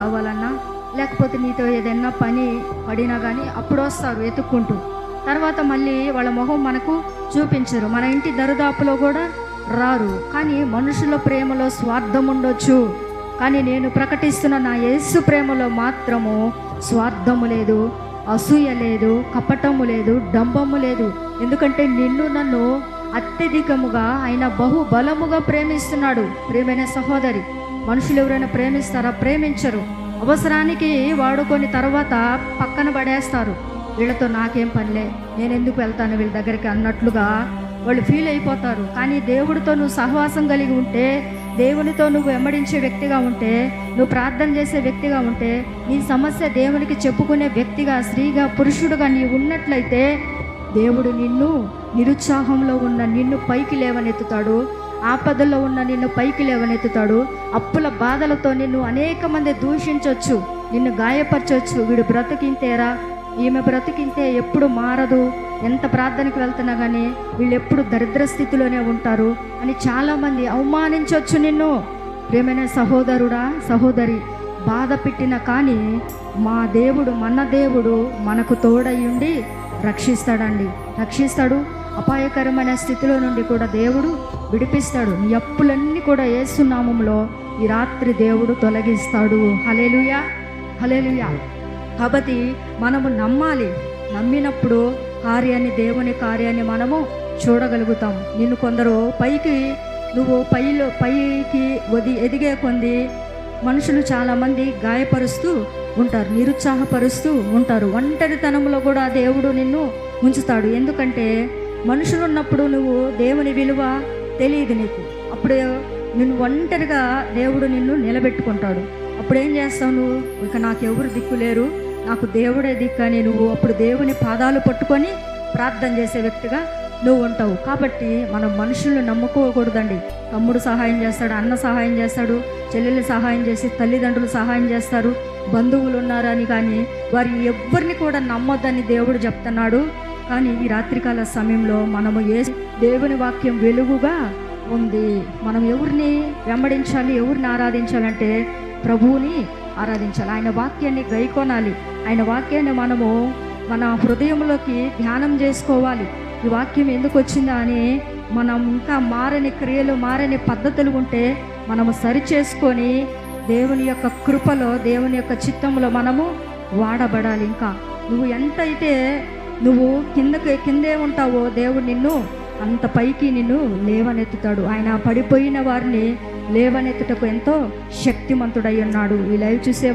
కావాలన్నా లేకపోతే నీతో ఏదైనా పని పడినా కానీ అప్పుడు వస్తారు వెతుక్కుంటూ. తర్వాత మళ్ళీ వాళ్ళ మొహం మనకు చూపించరు. మన ఇంటి దరిదాపులో కూడా రారు. కానీ మనుషుల ప్రేమలో స్వార్థం ఉండొచ్చు. కానీ నేను ప్రకటిస్తున్న నా యేసు ప్రేమలో మాత్రము స్వార్థము లేదు అసూయ లేదు కపటము లేదు డంబము లేదు. ఎందుకంటే నిన్ను నన్ను అత్యధికముగా ఆయన బహుబలముగా ప్రేమిస్తున్నాడు. ప్రేమైన సహోదరి మనుషులు ఎవరైనా ప్రేమిస్తారా? ప్రేమించరు. అవసరానికి వాడుకొని తర్వాత పక్కన పడేస్తారు. వీళ్ళతో నాకేం పనిలే. నేను ఎందుకు వెళ్తాను వీళ్ళ దగ్గరికి అన్నట్లుగా వాళ్ళు ఫీల్ అయిపోతారు. కానీ దేవుడితో నువ్వు సహవాసం కలిగి ఉంటే దేవునితో నువ్వు వెంబడించే వ్యక్తిగా ఉంటే నువ్వు ప్రార్థన చేసే వ్యక్తిగా ఉంటే నీ సమస్య దేవునికి చెప్పుకునే వ్యక్తిగా స్త్రీగా పురుషుడుగా నీ ఉన్నట్లయితే దేవుడు నిన్ను నిరుత్సాహంలో ఉన్న నిన్ను పైకి లేవనెత్తుతాడు. ఆపదల్లో ఉన్న నిన్ను పైకి లేవనెత్తుతాడు. అప్పుల బాధలతో నిన్ను అనేక మంది దూషించవచ్చు నిన్ను గాయపరచవచ్చు వీడు బ్రతికింతేరా? ఈమె బ్రతికింతే ఎప్పుడు మారదు? ఎంత ప్రార్థనకి వెళ్తున్నా కానీ వీళ్ళు ఎప్పుడు దరిద్ర స్థితిలోనే ఉంటారు అని చాలామంది అవమానించవచ్చు నిన్ను. ప్రేమైన సహోదరుడా సహోదరి బాధ పెట్టిన కానీ మా దేవుడు మన దేవుడు మనకు తోడయ్యుండి రక్షిస్తాడండి. రక్షిస్తాడు. అపాయకరమైన స్థితిలో నుండి కూడా దేవుడు విడిపిస్తాడు. నీ అప్పులన్నీ కూడా ఏసునామంలో ఈ రాత్రి దేవుడు తొలగిస్తాడు. హలేలుయా హలేలుయా కాబట్టి మనము నమ్మాలి. నమ్మినప్పుడు కార్యాన్ని దేవుని కార్యాన్ని మనము చూడగలుగుతాం. నిన్ను కొందరు పైకి నువ్వు పైలో పైకి వది ఎదిగే కొంది మనుషులు చాలామంది గాయపరుస్తూ ఉంటారు. నిరుత్సాహపరుస్తూ ఉంటారు. ఒంటరితనంలో కూడా దేవుడు నిన్ను ఉంచుతాడు. ఎందుకంటే మనుషులు ఉన్నప్పుడు నువ్వు దేవుని విలువ తెలియదు నీకు. అప్పుడు నిన్ను ఒంటరిగా దేవుడు నిన్ను నిలబెట్టుకుంటాడు. అప్పుడు ఏం చేస్తావు నువ్వు? ఇక నాకు ఎవరు దిక్కు లేరు. నాకు దేవుడే దిక్కు అని నువ్వు అప్పుడు దేవుని పాదాలు పట్టుకొని ప్రార్థన చేసే వ్యక్తిగా నువ్వు ఉంటావు. కాబట్టి మనం మనుషులను నమ్ముకోకూడదండి. తమ్ముడు సహాయం చేస్తాడు అన్న సహాయం చేస్తాడు చెల్లెలు సహాయం చేసి తల్లిదండ్రులు సహాయం చేస్తారు బంధువులు ఉన్నారని కానీ వారి ఎవ్వరిని కూడా నమ్మొద్దని దేవుడు చెప్తున్నాడు. కానీ ఈ రాత్రికాల సమయంలో మనము ఏ దేవుని వాక్యం వెలుగుగా ఉంది? మనం ఎవరిని వెంబడించాలి ఎవరిని ఆరాధించాలంటే ప్రభువుని ఆరాధించాలి. ఆయన వాక్యాన్ని గైకొనాలి. ఆయన వాక్యాన్ని మనము మన హృదయంలోకి ధ్యానం చేసుకోవాలి. ఈ వాక్యం ఎందుకు వచ్చిందా అని మనం ఇంకా మారని క్రియలు మారని పద్ధతులు ఉంటే మనము సరి చేసుకొని దేవుని యొక్క కృపలో దేవుని యొక్క చిత్తంలో మనము వాడబడాలి. ఇంకా నువ్వు ఎంతైతే నువ్వు కిందకి కిందే ఉంటావో దేవుడు నిన్ను అంత పైకి నిన్ను లేవనెత్తుతాడు. ఆయన పడిపోయిన వారిని లేవనెత్తుటకు ఎంతో శక్తిమంతుడై ఉన్నాడు. ఈ లైవ్ చూసే